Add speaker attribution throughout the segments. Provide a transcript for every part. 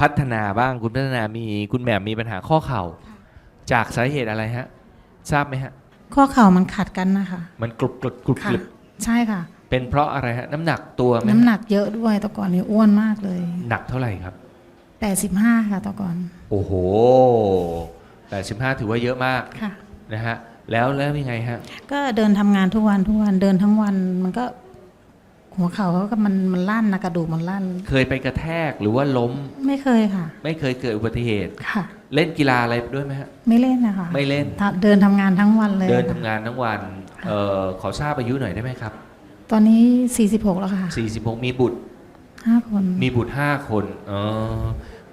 Speaker 1: พัฒนาบ้างคุณพัฒนามีคุณแหม่มมีปัญหาข้อเข่า จากสาเหตุอะไรฮะ ทราบไหมฮะ
Speaker 2: ข้อเข่ามันขัดกันนะคะ
Speaker 1: มันกรุบกรุบกรุบ
Speaker 2: ค่ะ
Speaker 1: กรุบ
Speaker 2: ใช่ค่ะ
Speaker 1: เป็นเพราะอะไรฮะ น้ำหนักตัวไหม
Speaker 2: น้ำหนักเยอะด้วยแต่ก่อนนี้อ้วนมากเลย
Speaker 1: หนักเท่าไหร่ครับ
Speaker 2: 85ค่ะแต่ก่อน
Speaker 1: โอ้โห85ถือว่าเยอะมาก
Speaker 2: ค่ะ
Speaker 1: นะฮะแล้วแล้วยังไงฮะ
Speaker 2: ก็เดินทำงานทุกวันทุกวันเดินทั้งวันมันก็ หัวเข่าเขาก็มันมันลั่นนะกระดูกมันลั่น
Speaker 1: เคยไปกระแทกหรือว่าล้ม
Speaker 2: ไม่เคยค่ะ
Speaker 1: ไม่เคยเกิดอุบัติเหตุ
Speaker 2: ค่ะ
Speaker 1: เล่นกีฬาอะไรด้วยไหมฮะ
Speaker 2: ไม่เล่นนะคะ
Speaker 1: ไม่เล่น
Speaker 2: ทำเดินทำงานทั้งวันเลย
Speaker 1: เดินทำงานทั้งวันเอ่อขอทราบอายุหน่อยได้ไหมครับ
Speaker 2: ตอนนี้ 46 แล้วค่ะ
Speaker 1: 46 มีบุตร
Speaker 2: ห้าคน
Speaker 1: มีบุตร 5 คนเออ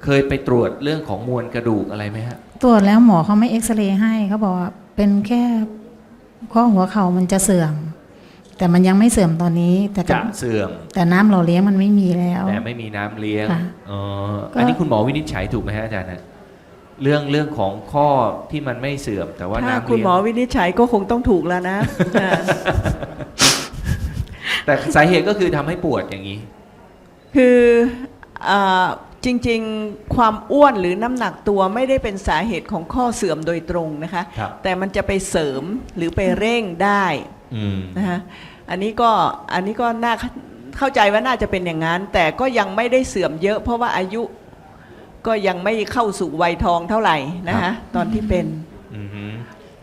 Speaker 1: เคยไปตรวจเรื่องของมวลกระดูกอะไรไหมฮะ
Speaker 2: ตรวจแล้วหมอเขาไม่เอ็กซเรย์ให้เขาบอกว่าเป็นแค่ข้อหัวเข่ามันจะเสื่อม แต่มันยังไม่เสื่อมตอนนี้ แต่ก็
Speaker 1: จะเสื่อม
Speaker 2: แต่น้ำหล่อเลี้ยงมันไม่มีแล้ว
Speaker 1: แต่ไม่มีน้ำเลี้ยง
Speaker 2: ค่ะ
Speaker 1: เออ
Speaker 2: ก็
Speaker 1: อันนี้คุณหมอวินิจฉัยถูกไหมฮะอาจารย์ฮะเรื่องเรื่องของข้อที่มันไม่เสื่อม แต่ว่า
Speaker 3: ถ้า
Speaker 1: น้ำ
Speaker 3: คุณ
Speaker 1: เลี้ย
Speaker 3: หมองวินิจฉัยก็คงต้องถูกแล้วนะอ่า
Speaker 1: แต่สาเหตุก็คือทำให้ปวดอย่างนี้
Speaker 3: คืออาจริงๆ ความอ้วนหรือน้ำหนักตัวไม่ได้เป็นสาเหตุของข้อเสื่อมโดยตรงนะคะ
Speaker 1: ครับ
Speaker 3: แต่มันจะไปเสริมหรือไปเร่งได้
Speaker 1: อืม
Speaker 3: นะคะ อันนี้ก็อันนี้ก็น่าเข้าใจว่าน่าจะเป็นอย่างนั้น แต่ก็ยังไม่ได้เสื่อมเยอะ เพราะว่าอายุก็ยังไม่เข้าสู่วัยทองเท่าไหร่นะคะตอนที่เป็น
Speaker 1: อืมฮึ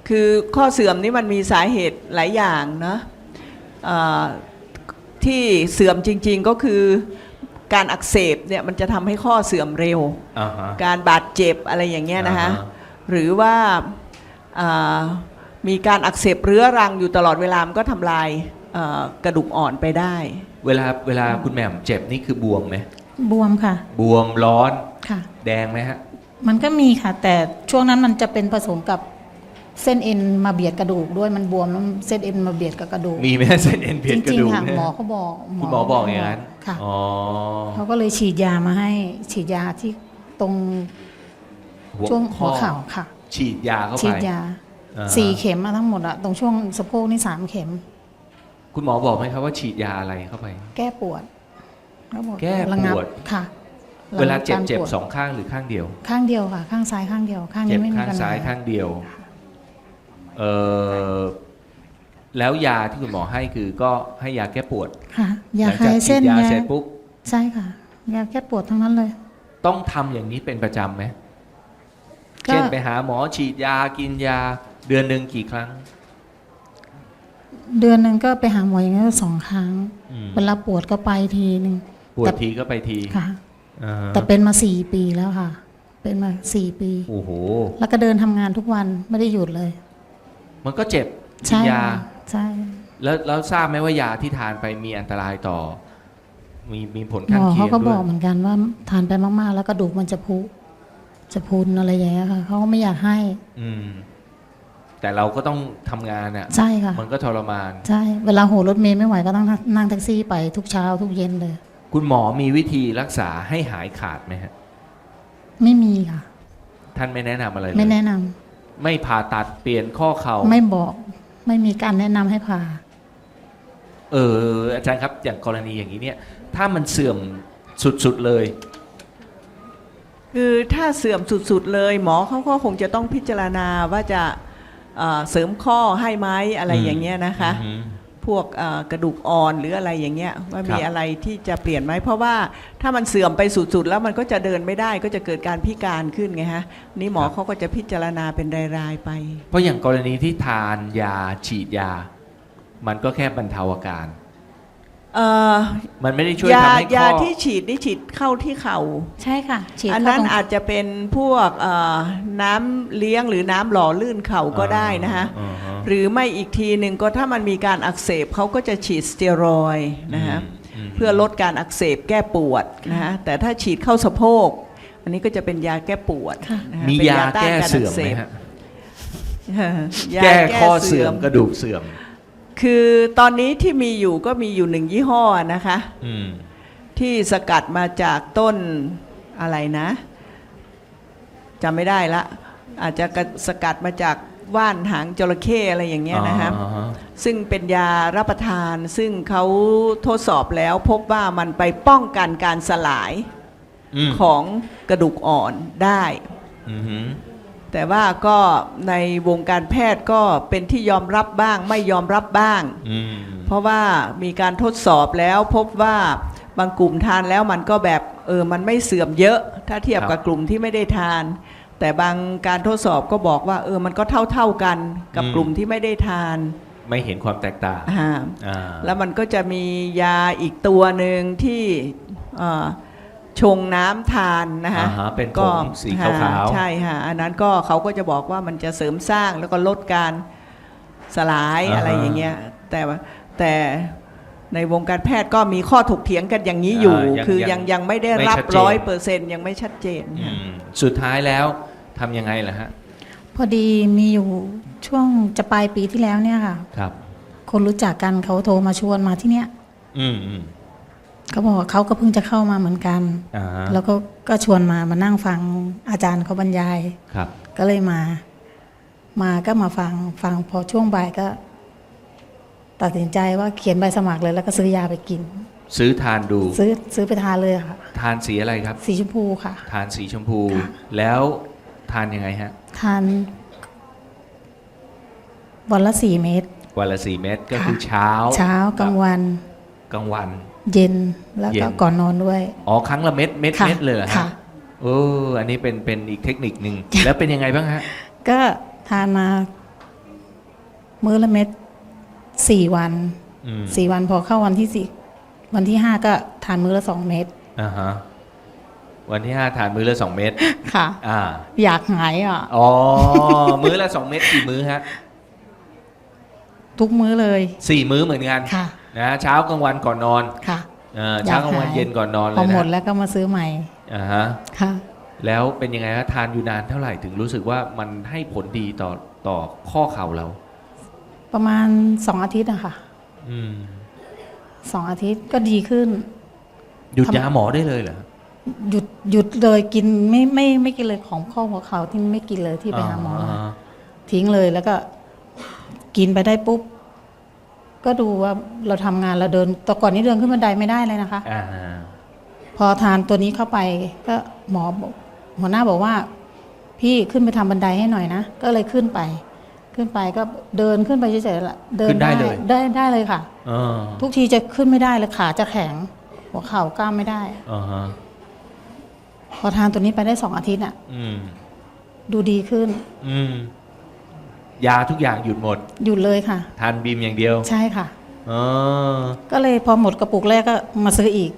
Speaker 3: คือข้อเสื่อมนี่มันมีสาเหตุหลายอย่างนะเอ่อที่เสื่อมจริง ๆก็คือการอักเสบเนี่ยมันจะทำให้ข้อเสื่อมเร็ว
Speaker 1: อ่าฮะ
Speaker 3: การบาดเจ็บอะไรอย่างเงี้ยนะคะ
Speaker 1: อ่าฮ
Speaker 3: หรือว่าอ่ามีการอักเสบเรื้อรังอยู่ตลอดเวลามันก็ทำลาย เอ่อกระดูกอ่อนไปได้
Speaker 1: เวลาเวลาคุณแหม่มเจ็บนี่คือบวมไหม
Speaker 2: บวมค่ะ
Speaker 1: บวมร้อน
Speaker 2: ค่ะ
Speaker 1: แดงไหมฮะ
Speaker 2: มันก็มีค่ะ แต่ช่วงนั้นมันจะเป็นผสมกับเส้นเอ็นมาเบียดกระดูกด้วยมันบวมแล้วเส้นเอ็นมาเบียดกับกระดูก
Speaker 1: มีไหมฮะเส้นเอ็นเพีย
Speaker 2: จ
Speaker 1: ดกระ
Speaker 2: ริง
Speaker 1: ดูก
Speaker 2: ๆค่ะ
Speaker 1: เนี่ย
Speaker 2: หมอเขาบอก
Speaker 1: คุณหมอบอกอย่างนั้น
Speaker 2: ค่ะ
Speaker 1: อ๋อ
Speaker 2: เขาก็เลยฉีดยามาให้ฉีดยาที่ตรง
Speaker 1: หัว
Speaker 2: ช่วง
Speaker 1: ข้
Speaker 2: หั
Speaker 1: อ
Speaker 2: วเข่าค่ะ
Speaker 1: ฉีดยาเข้าไป
Speaker 2: ฉีดยา
Speaker 1: อ่าฮะ
Speaker 2: สี่เข็มมาทั้งหมดอะตรงช่วงสะโพกนี่สามเข็ม
Speaker 1: คุณหมอบอกไหมครับว่าฉีดยาอะไรเข้าไป
Speaker 2: แก้ปวดเขาบอก
Speaker 1: แก้ปวด
Speaker 2: ระงับค่ะ
Speaker 1: เวลาเจ็บ
Speaker 2: ระงั
Speaker 1: เจ็บ
Speaker 2: กรปวด
Speaker 1: สองข้างหรือข้างเดียว
Speaker 2: ข้างเดียวค่ะ ข้างซ้ายข้างเดียว ข้าง
Speaker 1: เจ็
Speaker 2: นี้
Speaker 1: บ
Speaker 2: ไม่มี
Speaker 1: ข้าง
Speaker 2: ปัญหา
Speaker 1: ซ้ายข้างเดียว เออแล้วยาที่คุณหมอให้คือก็ให้ยาแก้ปวด
Speaker 2: ค่ะยา
Speaker 1: หลัง
Speaker 2: คลา
Speaker 1: จาก
Speaker 2: ย
Speaker 1: ฉี
Speaker 2: เส้
Speaker 1: ด
Speaker 2: น
Speaker 1: ยายาเสร็จปุ๊บ
Speaker 2: ใช่ค่ะยาแก้ปวดทั้งนั้นเลย
Speaker 1: ต้องทำอย่างนี้เป็นประจำไหม
Speaker 2: ก็
Speaker 1: เช่นไปหาหมอฉีดยากินยาเดือนหนึ่งกี่ครั้ง
Speaker 2: เดือนหนึ่งก็ไปหาหมออย่างนี้ยสองครั้ง
Speaker 1: อืม
Speaker 2: เวลาปวดก็ไปทีหนึ่ง
Speaker 1: ปวด
Speaker 2: แต่
Speaker 1: ทีก็ไปที
Speaker 2: ค่ะ
Speaker 1: อ่าฮะ
Speaker 2: แต่เป็นมาสี่ปีแล้วค่ะ เป็นมาสี่ปี
Speaker 1: โอ้โห
Speaker 2: แล้วก็เดินทำงานทุกวันไม่ได้หยุดเลย
Speaker 1: มันก็เจ็บกิน
Speaker 2: ใช่
Speaker 1: ยา
Speaker 2: ค่ะใช่
Speaker 1: แล้วแล้วทราบไหมว่ายาที่ทานไปมีอันตรายต่อ มีมีผล
Speaker 2: หม
Speaker 1: ข้าง
Speaker 2: อ
Speaker 1: เคี
Speaker 2: เขา
Speaker 1: ยง
Speaker 2: ก็
Speaker 1: ด้
Speaker 2: บ
Speaker 1: ว
Speaker 2: อยกเหมือนกันว่าทานไปมากๆ แล้วกระดูกมันจะพุจะพุนอะไรอย่างเงี้ยค่ะเขาก็ไม่อยากให้
Speaker 1: อืม แต่เราก็ต้องทำงานอะ
Speaker 2: ใช่ค่ะ
Speaker 1: มันก็ทรมาน
Speaker 2: ใช่ เวลาโหรถเมย์ไม่ไหวก็ต้องนั่งแท็กซี่ไปทุกเช้าทุกเย็นเลย
Speaker 1: คุณหมอมีวิธีรักษาให้หายขาดไหมฮะ
Speaker 2: ไม่มีค่ะ
Speaker 1: ท่านไม่แนะนำอะไรเลย
Speaker 2: ไม่แนะนำ
Speaker 1: ไม่ผ่าตัดเปลี่ยนข้อเข่า
Speaker 2: ไม่บอกไม่มีการแนะนำให้ผ่า
Speaker 1: เอออาจารย์ครับอย่างกรณีอย่างนี้เนี่ย ถ้ามันเสื่อมสุดๆเลย
Speaker 3: คือถ้าเสื่อมสุดๆเลย หมอเขาก็คงจะต้องพิจารณาว่าจะ เอ่อเสริมข้อให้ไหมอะไร
Speaker 1: อืม
Speaker 3: อย่างเงี้ยนะคะ
Speaker 1: อืม
Speaker 3: พวกเอ่อกระดูกอ่อนหรืออะไรอย่างเงี้ยว่า
Speaker 1: ค
Speaker 3: มี
Speaker 1: รับ
Speaker 3: อะไรที่จะเปลี่ยนไหมเพราะว่าถ้ามันเสื่อมไปสุดๆแล้วมันก็จะเดินไม่ได้ก็จะเกิดการพิการขึ้นไงฮะนี่หมอเขาก็จะพิจารณาเป็นรายๆไป
Speaker 1: เพราะอย่างกรณีที่ทานยาฉีดยา มันก็แค่บรรเทาอาการ
Speaker 3: เอ่อ
Speaker 1: มันไม่ได้ช่วย
Speaker 3: ยา
Speaker 1: ทำให้ข้
Speaker 3: ยา
Speaker 1: อ
Speaker 3: ที่ฉีดนี่ฉีดเข้าที่เข่า
Speaker 2: ใช่ค่ะฉีด
Speaker 3: อัน
Speaker 2: เข้า
Speaker 3: นั้น
Speaker 2: ตรง
Speaker 3: อาจจะเป็นพวกเอ่อน้ำเลี้ยงหรือน้ำหล่อลื่นเข่าก็ได้นะฮะ
Speaker 1: อ่าฮะ
Speaker 3: หรือไม่อีกทีหนึ่งก็ถ้ามันมีการอักเสบเขาก็จะฉีดสเตียรอยด์นะฮะ
Speaker 1: ม
Speaker 3: เพื่อลดการอักเสบแก้ปวดนะฮะแต่ถ้าฉีดเข้าสะโพก อันนี้ก็จะเป็นยาแก้ปวด
Speaker 2: ค่ะ
Speaker 3: นะฮะ
Speaker 1: มี
Speaker 3: เป็น
Speaker 1: ยา
Speaker 3: ต้น
Speaker 1: แก้
Speaker 3: ร
Speaker 1: เสื่อม
Speaker 3: ก
Speaker 1: ไหม
Speaker 3: บ
Speaker 1: ฮะ
Speaker 3: ยา
Speaker 1: แก้ข้อเสื่อมกระดูกเสื่อม
Speaker 3: คือตอนนี้ที่มีอยู่ก็มีอยู่หนึ่งยี่ห้อนะคะ
Speaker 1: อืม
Speaker 3: ที่สกัดมาจากต้นอะไรนะจำไม่ได้ละ อาจจะกระสกัดมาจากว่านหางจระเข้อะไรอย่างเงี้ยนะฮะ
Speaker 1: อ่าฮ
Speaker 3: ซึ่งเป็นยารับประทาน ซึ่งเขาทดสอบแล้วพบว่ามันไปป้องกันการสลาย
Speaker 1: อืม
Speaker 3: ของกระดูกอ่อนได้
Speaker 1: อือหือ
Speaker 3: แต่ว่าก็ในวงการแพทย์ก็เป็นที่ยอมรับบ้าง ไม่ยอมรับบ้าง
Speaker 1: อืม
Speaker 3: เพราะว่ามีการทดสอบแล้วพบว่าบางกลุ่มทานแล้วมันก็แบบเออมันไม่เสื่อมเยอะ ถ้าเทียบกับกลุ่มที่ไม่ได้ทาน แต่บางการทดสอบก็บอกว่าเออมันก็เท่าเท่าๆกันกับกลุ่มที่ไม่ได้ทาน
Speaker 1: ไม่เห็นความแตกต่าง
Speaker 3: อ่า
Speaker 1: อ่า
Speaker 3: แล้วมันก็จะมียาอีกตัวหนึ่งที่เอ่อ ชงน้ำทานนะคะ
Speaker 1: อ่าฮะเป็นผ
Speaker 3: ก็
Speaker 1: งสีขาว
Speaker 3: อ่
Speaker 1: ๆ
Speaker 3: ใช่ค่ะอันนั้นก็เขาก็จะบอกว่ามันจะเสริมสร้างแล้วก็ลดการสลาย
Speaker 1: อ่าฮะ
Speaker 3: อะไรอย่างเงี้ยแต่ว่าแต่ในวงการแพทย์ก็มีข้อถกเถียงกันอย่างนี้อยู่
Speaker 1: อ่ายัง
Speaker 3: คือ
Speaker 1: ยั
Speaker 3: ยังงยังไม่ได้
Speaker 1: ไม่
Speaker 3: รับ
Speaker 1: ชัดเจน
Speaker 3: ร้อยเปอร์เซ็นต์ยังไม่ชัดเจน
Speaker 1: อื
Speaker 3: ค่ะ
Speaker 1: มสุดท้ายแล้วทำยังไงล่ะฮะ
Speaker 2: พอดีมีอยู่ช่วงจะปลายปีที่แล้วเนี่ยค่ะ
Speaker 1: ครับ
Speaker 2: คนรู้จักกันเขาโทรมาชวนมาที่เนี้ย
Speaker 1: อืมอืม
Speaker 2: เขาบอกว่าเขาก็เพิ่งจะเข้ามาเหมือนกัน
Speaker 1: อ่าฮะ
Speaker 2: แล้วก็ก็ชวนมามานั่งฟังอาจารย์เขาบรรยาย
Speaker 1: ครับ
Speaker 2: ก็เลยมา มาก็มาฟังฟังพอช่วงบ่ายก็ ตัดสินใจว่าเขียนใบสมัครเลย แล้วก็ซื้อยาไปกิน
Speaker 1: ซื้อทานดู
Speaker 2: ซื้อซื้อไปทานเลยค่ะ
Speaker 1: ทานสีอะไรครับ
Speaker 2: สีชมพูค่ะ
Speaker 1: ทานสีชมพู
Speaker 2: ค่ะ
Speaker 1: แล้วทานยังไงฮะ
Speaker 2: ทานวันละสี่เม็ด
Speaker 1: วันละสี่เม็ดก็
Speaker 2: ค่ะ
Speaker 1: คือเช้า
Speaker 2: เช้ากลางวัน
Speaker 1: กลางวัน
Speaker 2: เย็นแล้ว
Speaker 1: เย็
Speaker 2: ก็
Speaker 1: น
Speaker 2: ก่อนนอนด้วย
Speaker 1: อ๋อครั้งละเม็ดเม็ด
Speaker 2: ค่ะ
Speaker 1: เม็ดเลยเหรอฮะ
Speaker 2: ค่ะ
Speaker 1: เอออันนี้เป็นเป็นอีกเทคนิคหนึ่งแล้วเป็นยังไงบ้างฮะ
Speaker 2: ก็ทานมา มื้อละเม็ดสี่วัน
Speaker 1: อืม
Speaker 2: สี่วันพอเข้าวันที่สี่วันที่ห้าก็ทานมื้อละสองเม็ด
Speaker 1: อ่าฮะวันที่ห้าทานมื้อละสองเม็ด
Speaker 2: ค่ะ
Speaker 1: อ่า
Speaker 2: อยากหายอะ
Speaker 1: อ๋อมื้อละสองเม็ดกี่มื้อฮะ
Speaker 2: ทุกมื้อเลย
Speaker 1: สี่มื้อเหมือนกัน
Speaker 2: ค่ะ
Speaker 1: นะเช้ากลางวันก่อนนอน
Speaker 2: ค่ะ
Speaker 1: เอ่อเช้ากลางวัน
Speaker 2: อยากหาย
Speaker 1: เย็นก่อนนอนเล
Speaker 2: พอยหมด
Speaker 1: นะ
Speaker 2: แล้วก็มาซื้อใหม่
Speaker 1: อ่าฮะ
Speaker 2: ค่ะ
Speaker 1: แล้วเป็นยังไงฮะทานอยู่นานเท่าไหร่ถึงรู้สึกว่ามันให้ผลดีต่อต่อข้อเข่าเรา
Speaker 2: ประมาณสองอาทิตย์อะค่ะ
Speaker 1: อืม
Speaker 2: สองอาทิตย์ก็ดีขึ้น
Speaker 1: หยุด
Speaker 2: ทำ
Speaker 1: ยาหมอได้เลยเหรอ
Speaker 2: หยุดหยุดเลยกินไม่ไม่ไม่กินเลยของข้อหัวเข่าที่ไม่กินเลยที่ไปหาหมอมาาทิ้งเลยแล้วก็ กินไปได้ปุ๊บ ก็ดูว่าเราทำงานเราเดินแต่ก่อนนี้เดินขึ้นบันไดไม่ได้เลยนะคะ
Speaker 1: อ่า
Speaker 2: พอทานตัวนี้เข้าไปก็หมอบอกหัวหน้าบอกว่า พี่ขึ้นไปทำบันไดให้หน่อยนะ ก็เลยขึ้นไป ขึ้นไปก็เดินขึ้นไปเฉยๆละเดิ
Speaker 1: ขึ้นได้เลย
Speaker 2: ได้ได้เลยค่ะ
Speaker 1: เออ
Speaker 2: ทุกทีจะขึ้นไม่ได้เลยขาจะแข็ง หัวเข่ากล้ามไม่ได้
Speaker 1: อ่าฮะ
Speaker 2: พอทานตัวนี้ไปได้สองอาทิตย์น่ะ
Speaker 1: อืม
Speaker 2: ดูดีขึ้น
Speaker 1: อืม ยาทุกอย่างหยุดหมด
Speaker 2: หยุดเลยค่ะ
Speaker 1: ทานบีมอย่างเดียว
Speaker 2: ใช่ค่ะ
Speaker 1: เออ
Speaker 2: ก็เลยพอหมดกระปุกแรกก็มาซื้ออีก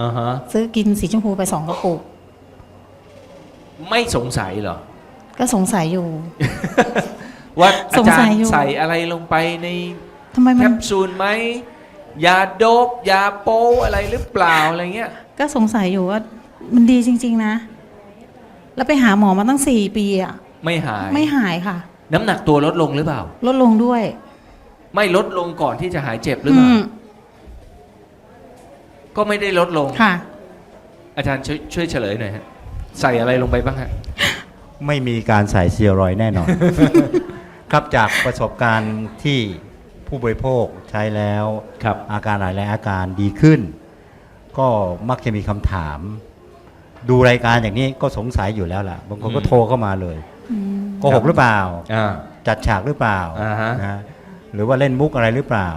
Speaker 1: อ่าฮะ
Speaker 2: ซื้อกินสีชมพูไปสองกระปุก
Speaker 1: ไม่สงสัยเหรอ
Speaker 2: ก็สงสัยอยู่
Speaker 1: ว่าอา
Speaker 2: สง
Speaker 1: จา
Speaker 2: สั
Speaker 1: ร
Speaker 2: ย
Speaker 1: ย์
Speaker 2: อยู่
Speaker 1: ใส่อะไรลงไปใน
Speaker 2: ทำไม
Speaker 1: แค
Speaker 2: มัน
Speaker 1: ปซูลไหมยาโดบยาโปอะไรหรือเปล่าอะไรเงี้ย
Speaker 2: ก็สงสัยอยู่ว่า มันดีจริง ๆ นะ แล้วไปหาหมอมาตั้งสี่ปีอะ
Speaker 1: ไม่หาย
Speaker 2: ไม่หายค่ะ
Speaker 1: น้ำหนักตัวลดลงหรือเปล่า
Speaker 2: ลดลงด้วย
Speaker 1: ไม่ลดลงก่อนที่จะหายเจ็บหรือเปล่า
Speaker 2: ม
Speaker 1: ก็ไม่ได้ลดลง
Speaker 2: ค่ะ
Speaker 1: อาจารย์ช่วยช่วยเฉลยหน่อยฮะ ใส่อะไรลงไปบ้างฮะ
Speaker 4: ไม่มีการใส่สเซียรอยด์แน่นอน ครับจากประสบการณ์ที่ผู้บริโภคใช้แล้ว
Speaker 1: ครับ
Speaker 4: อาการหลายๆอาการดีขึ้น ก็มักจะมีคำถาม ดูรายการอย่างนี้ก็สงสัยอยู่แล้วล่ะบางคนก็
Speaker 1: อืม
Speaker 4: โทรเข้ามาเลย
Speaker 2: อืม
Speaker 4: โก หกหรือเปล่า
Speaker 1: อ่า
Speaker 4: จัดฉากหรือเปล่า
Speaker 1: อ่าฮะ
Speaker 4: นะหรือว่าเล่นมุกอะไรหรือเปล่า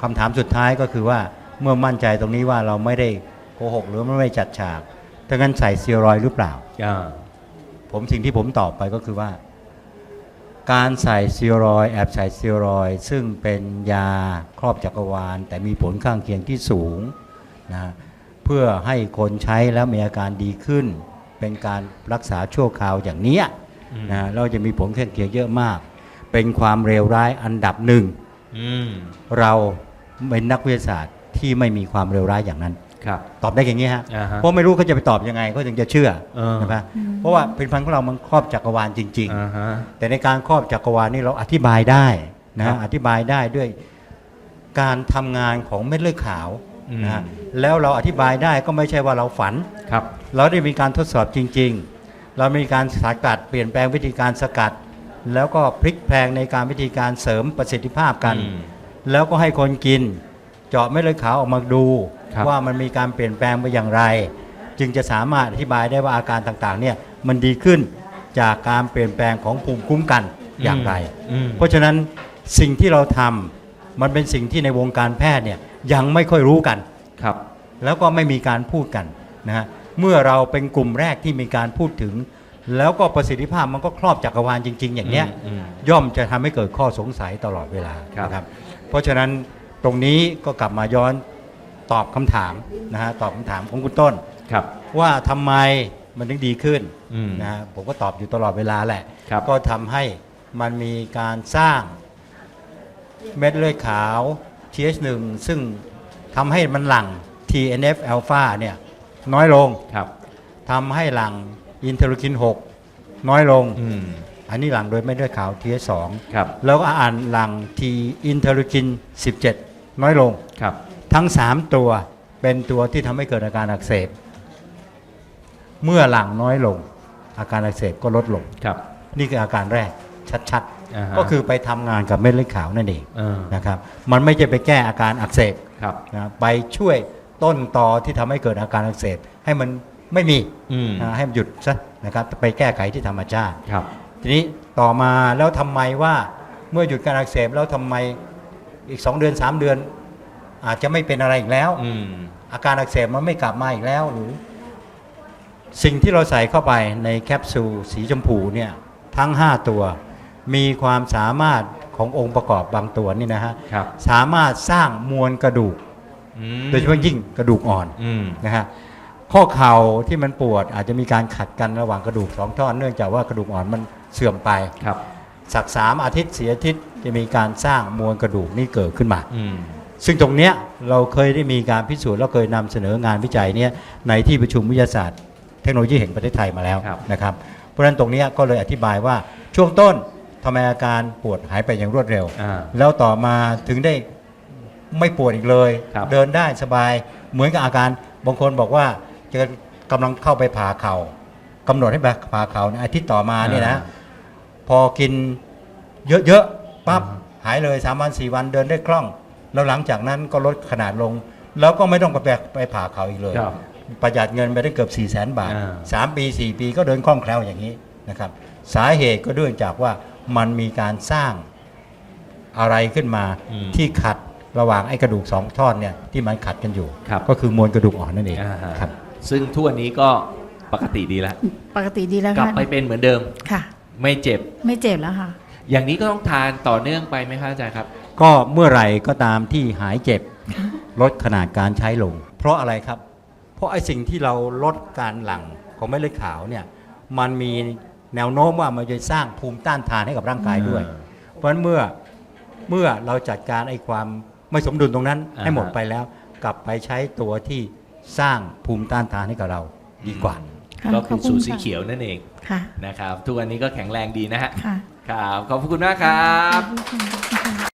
Speaker 4: คำถามสุดท้ายก็คือว่าเมื่อมั่นใจตรงนี้ว่าเราไม่ได้โกหกหรือไม่ได้จัดฉากถ้างั้นใส่สเซียรอยด์หรือเปล่า
Speaker 1: อ่า
Speaker 4: ผมสิ่งที่ผมตอบไปก็คือว่า การใส่สเซียรอยด์แอบใส่สเซียรอยด์ซึ่งเป็นยาครอบจักรวาล แต่มีผลข้างเคียงที่สูงนะเพื่อให้คนใช้แล้วมีอาการดีขึ้น เป็นการรักษาชั่วคราวอย่างเนี้ย
Speaker 1: อืม
Speaker 4: นะเราจะมีผลข้างเคียงเยอะมาก เป็นความเลวร้ายอันดับหนึ่ง
Speaker 1: อืม
Speaker 4: เราเป็นนักวิทยาศาสตร์ที่ไม่มีความเลวร้ายอย่างนั้น
Speaker 1: ครับ
Speaker 4: ตอบได้อย่างนี้ฮะ
Speaker 1: อ่าฮะ
Speaker 4: เพราะไม่รู้เขาจะไปตอบยังไงเขาถึงจะเชื่อ
Speaker 1: เออ
Speaker 4: ใช่ไหมเพราะว่าผลิตภัณฑ์ของเรามันครอบจักรวาลจริง
Speaker 1: อ่าฮะ
Speaker 4: ๆแต่ในการครอบจักรวาลนี่เราอธิบายได้นะ
Speaker 1: ครั
Speaker 4: ฮะ
Speaker 1: บ
Speaker 4: อธิบายได้ด้วยการทำงานของเม็ดเลือดขาว
Speaker 1: อืม
Speaker 4: นะฮะแล้วเราอธิบายได้ก็ไม่ใช่ว่าเราฝัน
Speaker 1: ครับ
Speaker 4: เราได้มีการทดสอบจริง ๆ เรามีการสกัดเปลี่ยนแปลงวิธีการสกัด แล้วก็พลิกแพลงในการวิธีการเสริมประสิทธิภาพกัน
Speaker 1: อืม
Speaker 4: แล้วก็ให้คนกิน เจาะเม็ดเลือดขาวออกมาดู
Speaker 1: ครับ
Speaker 4: ว่ามันมีการเปลี่ยนแปลงไปอย่างไร จึงจะสามารถอธิบายได้ว่าอาการต่างๆเนี่ยมันดีขึ้นจากการเปลี่ยนแปลงของภูมิคุ้มกันอย่างไร
Speaker 1: อืม
Speaker 4: เพราะฉะนั้นสิ่งที่เราทำมันเป็นสิ่งที่ในวงการแพทย์เนี่ยยังไม่ค่อยรู้กัน
Speaker 1: ครับ
Speaker 4: แล้วก็ไม่มีการพูดกันนะฮะ เมื่อเราเป็นกลุ่มแรกที่มีการพูดถึง แล้วก็ประสิทธิภาพมันก็ครอบจักรวาลจริง ๆ อย่างเนี้ย
Speaker 1: อืม
Speaker 4: ย่อมจะทำให้เกิดข้อสงสัยตลอดเวลา
Speaker 1: ครับ
Speaker 4: นะครับเพราะฉะนั้นตรงนี้ก็กลับมาย้อนตอบคำถามนะฮะตอบคำถามของคุณต้น
Speaker 1: ครับ
Speaker 4: ว่าทำไมมันถึงดีขึ้น
Speaker 1: อืม
Speaker 4: นะฮะผมก็ตอบอยู่ตลอดเวลาแหละ
Speaker 1: ครับ
Speaker 4: ก็ทำให้มันมีการสร้างเม็ดเลือดขาว TH1 ซึ่งทำให้มันหลั่ง TNF อ l p h a เนี่ย น้อยลง
Speaker 1: ครับ
Speaker 4: ทำให้หลั่งอินเทอร์คิน 6 น้อยลง
Speaker 1: อืม
Speaker 4: อันนี้หลั่งโดยเม็ดเลือดขาว TH2
Speaker 1: ครับ
Speaker 4: แล้วก็อ่านหลั่ง T อินเทอร์คิน 17 น้อยลง
Speaker 1: ครับ
Speaker 4: ทั้ง 3 ตัวเป็นตัวที่ทำให้เกิดอาการอักเสบ เมื่อหลั่งน้อยลง อาการอักเสบก็ลดลง
Speaker 1: ครับ
Speaker 4: นี่คืออาการแรกชัด
Speaker 1: อ่าฮะ
Speaker 4: ๆ ก็คือไปทำงานกับเม็ดเลือดขาวนั่นเอง
Speaker 1: เออ
Speaker 4: นะครับ มันไม่ใช่ไปแก้อาการอักเสบ
Speaker 1: ครับ
Speaker 4: นะไปช่วย ต้นตอที่ทำให้เกิดอาการอักเสบให้มันไม่มี
Speaker 1: อืม
Speaker 4: นะให้มันหยุดซะนะครับไปแก้ไขที่ธรรมชาติ
Speaker 1: ครับ
Speaker 4: ทีนี้ต่อมาแล้วทำไมว่าเมื่อหยุดการอักเสบแล้วทำไมอีก 2 เดือน 3 เดือน อาจจะไม่เป็นอะไรอีกแล้ว
Speaker 1: อืม
Speaker 4: อาการอักเสบมันไม่กลับมาอีกแล้วหรือ สิ่งที่เราใส่เข้าไปในแคปซูลสีชมพูเนี่ยทั้ง 5 ตัว มีความสามารถขององค์ประกอบบางตัวนี่นะฮะ
Speaker 1: ครับ
Speaker 4: สามารถสร้างมวลกระดูก
Speaker 1: อืม
Speaker 4: โดยเฉพาะยิ่งกระดูกอ่อน
Speaker 1: อืม
Speaker 4: นะฮะข้อเข่าที่มันปวดอาจจะมีการขัดกันระหว่างกระดูกสองท่อนเนื่องจากว่ากระดูกอ่อนมันเสื่อมไป
Speaker 1: ครับ
Speaker 4: สักสามอาทิตย์เสียอาทิตย์จะมีการสร้างมวลกระดูกนี่เกิดขึ้นมา
Speaker 1: อืม
Speaker 4: ซึ่งตรงเนี้ยเราเคยได้มีการพิสูจน์แล้วเคยนำเสนองานวิจัยเนี่ยในที่ประชุมวิทยาศาสตร์ เทคโนโลยีแห่งประเทศไทยมาแล้ว
Speaker 1: ครับ
Speaker 4: นะครับ เพราะฉะนั้นตรงเนี้ยก็เลยอธิบายว่าช่วงต้นทำไมอาการปวดหายไปอย่างรวดเร็ว
Speaker 1: อ่า
Speaker 4: แล้วต่อมาถึงได้ ไม่ปวดอีกเลย
Speaker 1: ครับ
Speaker 4: เดินได้สบาย เหมือนกับอาการบางคนบอกว่าจะกำลังเข้าไปผ่าเขา่ากำหนดให้ไปผ่าเข่าในอาทิตย์ต่อมาเนี่ยนะ พอกินเยอะๆปั๊บหายเลย3วัน4วันเดินได้คล่อง แล้วหลังจากนั้นก็ลดขนาดลง แล้วก็ไม่ต้องไปแบกไปผ่าเขาอีกเลย
Speaker 1: ครับ
Speaker 4: ประหยัดเงินไปได้เกือบ4 0 0แสนบาท
Speaker 1: อ่า
Speaker 4: 3 ปี 4 ปีก็เดินคล่องแคล่วอย่างนี้นะครับ สาเหตุก็เนื่องจากว่ามันมีการสร้างอะไรขึ้นมา
Speaker 1: อืม
Speaker 4: ที่ขัด ระหว่างไอ้กระดูกสองท่อนเนี่ยที่มันขัดกันอยู่
Speaker 1: ครับ
Speaker 4: ก็คือมวลกระดูกอ่อนนั่นเอง
Speaker 1: อ่าฮะ
Speaker 4: ครับ
Speaker 1: ซึ่งทุกวันนี้ก็ปกติดีแล้ว
Speaker 2: ปกติดีแล้ว
Speaker 1: กลับ
Speaker 2: ค่ะ
Speaker 1: ไปเป็นเหมือนเดิม
Speaker 2: ค่ะ
Speaker 1: ไม่เจ็บ
Speaker 2: ไม่เจ็บแล้วค่ะ
Speaker 1: อย่างนี้ก็ต้องทานต่อเนื่องไปไหมครับอาจารย์ครับ
Speaker 4: ก็เมื่อไหร่ก็ตามที่หายเจ็บลดขนาดการใช้ลง เพราะอะไรครับ เพราะไอ้สิ่งที่เราลดการหลั่งของเม็ดเลือดขาวเนี่ยมันมีแนวโน้มว่ามันจะสร้างภูมิต้านทานให้กับร่างกายด้วย
Speaker 1: อ่า
Speaker 4: เพราะฉะนั้นเมื่อเมื่อเราจัดการไอ้ความ ไม่สมดุลตรงนั้น
Speaker 1: อ่า
Speaker 4: ให้หมดไปแล้ว กลับไปใช้ตัวที่สร้างภูมิต้านทานให้กับเราดีกว่า
Speaker 2: ค่ะ
Speaker 1: ก็คือ
Speaker 2: ขอบคุณ
Speaker 1: สูตรสี
Speaker 2: ค่ะ
Speaker 1: เขียวนั่นเอง
Speaker 2: ค่ะ
Speaker 1: นะครับ ทุกวันนี้ก็แข็งแรงดีนะฮะ
Speaker 2: ค่ะ
Speaker 1: ครับ ขอบคุณมากครับ
Speaker 2: ขอบคุณค่ะ